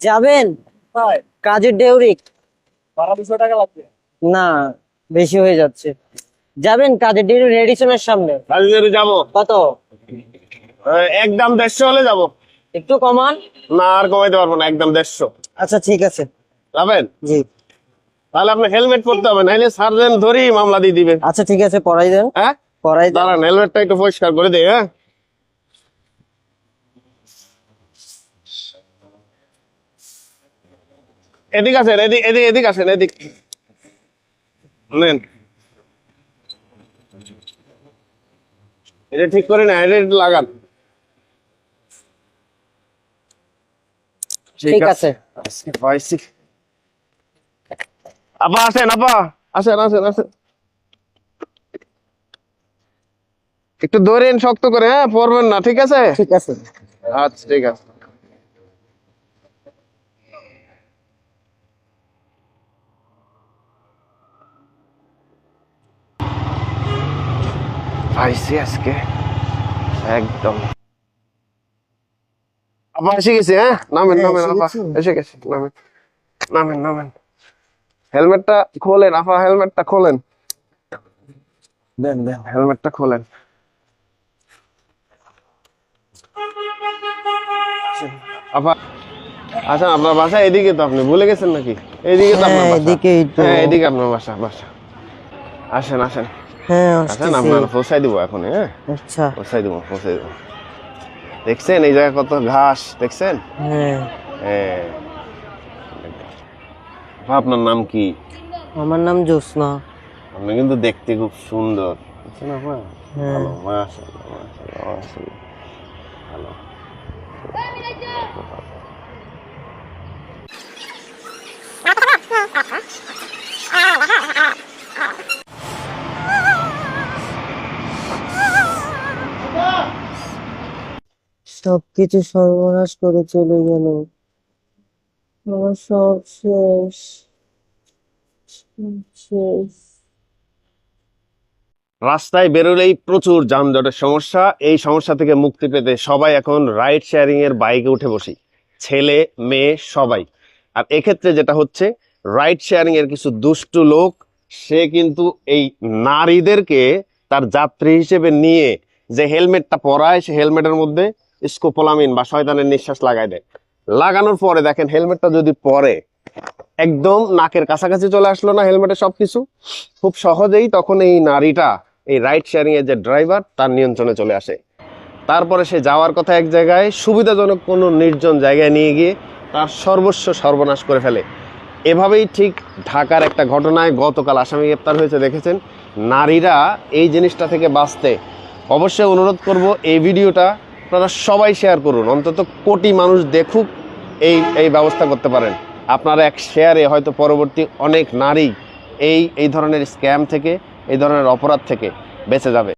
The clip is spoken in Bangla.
যাবেন? কাজের ডেউরিক টাকা লাগবে। না বেশি হয়ে যাচ্ছে। যাবেন কাজের ডেউরিক রেডিসনের সামনে। যাব। কত? একদম দেড়শো হলে যাব। একটু কমান। না আর কমাইতে পারব না একদম দেড়শো। আচ্ছা ঠিক আছে। যাবেন? জি। তাহলে আপনি হেলমেট পরতে হবে নাহলে সার্জেন্ট ধরেই মামলা দিয়ে দিবে। আচ্ছা ঠিক আছে পড়াই দেন। হ্যাঁ? পড়াই দেন। দাঁড়ান হেলমেটটা একটু পরিষ্কার করে দিই হ্যাঁ? এদিক আছেন এদিক এদিক এদিক আছেন এদিক। নেন এটা ঠিক করে না এটা একটু লাগান। ঠিক আছে। আপা আসেন আপা। আসেন আসেন আসেন। একটু ধরেন শক্ত করে হ্যাঁ পড়বেন না ঠিক আছে? ঠিক আছে। আচ্ছা ঠিক আছে। পাইছি আজকে। একদম। আপা এসে গেছি হ্যাঁ? নামেন হ্যাঁ, নামেন আপা। এসে গেছি নামেন। নামেন নামেন। হেলমেটটা খোলেন আপা হেলমেটটা খোলেন। দেন দেন। হেলমেটটা খোলেন। আপা আচ্ছা আপনার বাসা এদিকে তো আপনি ভুলে গেছেন নাকি? এইদিকে তো আপনার হ্যাঁ, বাসা। হ্যাঁ এদিকে আপনার বাসা বাসা। আসেন আসেন। হ্যাঁ আসেন আপনার পৌঁছাই দিব এখন হ্যাঁ? আচ্ছা। পৌঁছাই দিব পৌঁছাই দিব। দেখছেন এই জায়গায় কত ঘাস দেখছেন? হ্যাঁ। হ্যাঁ। আপনার নাম কি? আমার নাম জ্যোৎস্না। আপনি কিন্তু দেখতে খুব সুন্দর। বুঝছেন আপা? হ্যাঁ। ভালো মাশাআল্লাহ মাশাআল্লাহ মাশাআল্লাহ। ভালো। সবকিছু সর্বনাশ করে চলে গেল। আমার সব শেষ। শেষ। রাস্তায় বেরোলেই প্রচুর যানজটের সমস্যা। এই সমস্যা থেকে মুক্তি পেতে সবাই এখন রাইড শেয়ারিং এর বাইকে উঠে বসি। ছেলে, মেয়ে, সবাই। আর এক্ষেত্রে যেটা হচ্ছে, রাইড শেয়ারিং এর কিছু দুষ্টু লোক, সে কিন্তু এই নারীদেরকে তার যাত্রী হিসেবে নিয়ে যে হেলমেটটা পরায়, সে হেলমেটের মধ্যে স্কোপোলামিন বা শয়তানের নিঃশ্বাস লাগাই দেয়। লাগানোর পরে দেখেন হেলমেটটা যদি পরে, একদম নাকের কাছাকাছি চলে আসলো না হেলমেটের সবকিছু, খুব সহজেই তখন এই নারীটা, এই রাইড শেয়ারিং এর যে ড্রাইভার, তার নিয়ন্ত্রণে চলে আসে। তারপরে সে যাওয়ার কথা এক জায়গায়, সুবিধাজনক কোনো নির্জন জায়গায় নিয়ে গিয়ে তার সর্বস্ব সর্বনাশ করে ফেলে। এভাবেই ঠিক ঢাকার একটা ঘটনায় গতকাল আসামি গ্রেপ্তার হয়েছে, দেখেছেন? নারীরা এই জিনিসটা থেকে বাঁচতে অবশ্যই অনুরোধ করব, এই ভিডিওটা আপনারা সবাই শেয়ার করুন। অন্তত কোটি মানুষ দেখুক এই এই ব্যবস্থা করতে পারেন। আপনারা এক শেয়ারে হয়তো পরবর্তী অনেক নারী এই এই ধরনের স্ক্যাম থেকে, এই ধরনের অপরাধ থেকে বেঁচে যাবে।